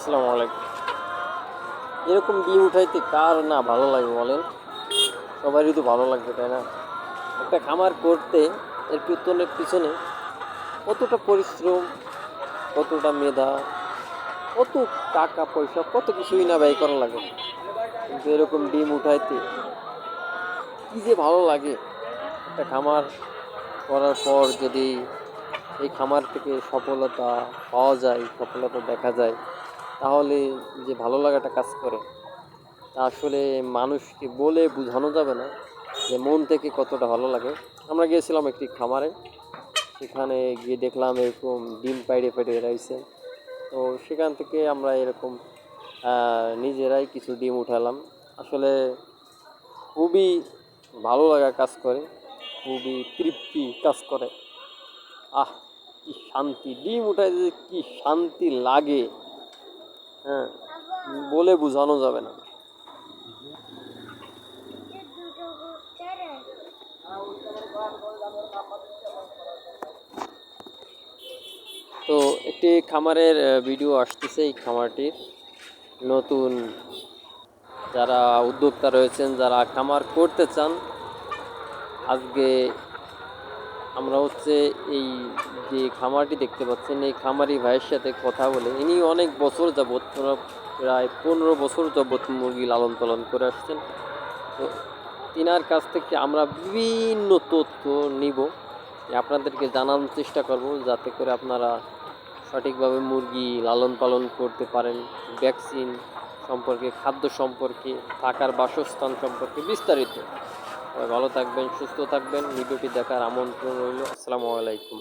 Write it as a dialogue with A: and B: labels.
A: আসসালামু আলাইকুম। এরকম ডিম উঠাইতে কার না ভালো লাগে বলেন? সবারই তো ভালো লাগবে, তাই না? একটা খামার করতে এর পিছনের পিছনে কতটা পরিশ্রম, কতটা মেধা, কত টাকা পয়সা, কত কিছুই না ব্যয় করা লাগে। কিন্তু এরকম ডিম উঠাইতে কী যে ভালো লাগে। একটা খামার করার পর যদি এই খামার থেকে সফলতা পাওয়া যায়, সফলতা দেখা যায় তাহলে যে ভালো লাগাটা কাজ করে, তা আসলে মানুষকে বলে বোঝানো যাবে না যে মন থেকে কতটা ভালো লাগে। আমরা গিয়েছিলাম একটি খামারে, সেখানে গিয়ে দেখলাম এরকম ডিম পাইড়ে পাইড়ে রয়েছে। তো সেখান থেকে আমরা এরকম নিজেরাই কিছু ডিম উঠালাম। আসলে খুবই ভালো লাগা কাজ করে, খুবই তৃপ্তি কাজ করে। আহ, কি শান্তি, ডিম উঠাই যে কি শান্তি লাগে। হ্যাঁ বলে বোঝানো যাবে না। তো একটি খামারের ভিডিও আসতেছে এই খামারটির। নতুন যারা উদ্যোক্তা রয়েছেন, যারা খামার করতে চান, আজকে আমরা হচ্ছে এই যে খামারটি দেখতে পাচ্ছেন, এই খামারি ভাইয়ের সাথে কথা বলে ইনি অনেক বছর যাবৎ প্রায় পনেরো বছর যাবৎ মুরগি লালন পালন করে আসছেন। তো তিনার কাছ থেকে আমরা বিভিন্ন তথ্য নিব। আপনাদেরকে জানানোর চেষ্টা করব যাতে করে আপনারা সঠিকভাবে মুরগি লালন পালন করতে পারেন। ভ্যাকসিন সম্পর্কে, খাদ্য সম্পর্কে, থাকার বাসস্থান সম্পর্কে বিস্তারিত। ভালো থাকবেন সুস্থ থাকবেন। ভিডিওটি দেখার আমন্ত্রণ রইল। আসসালামু আলাইকুম।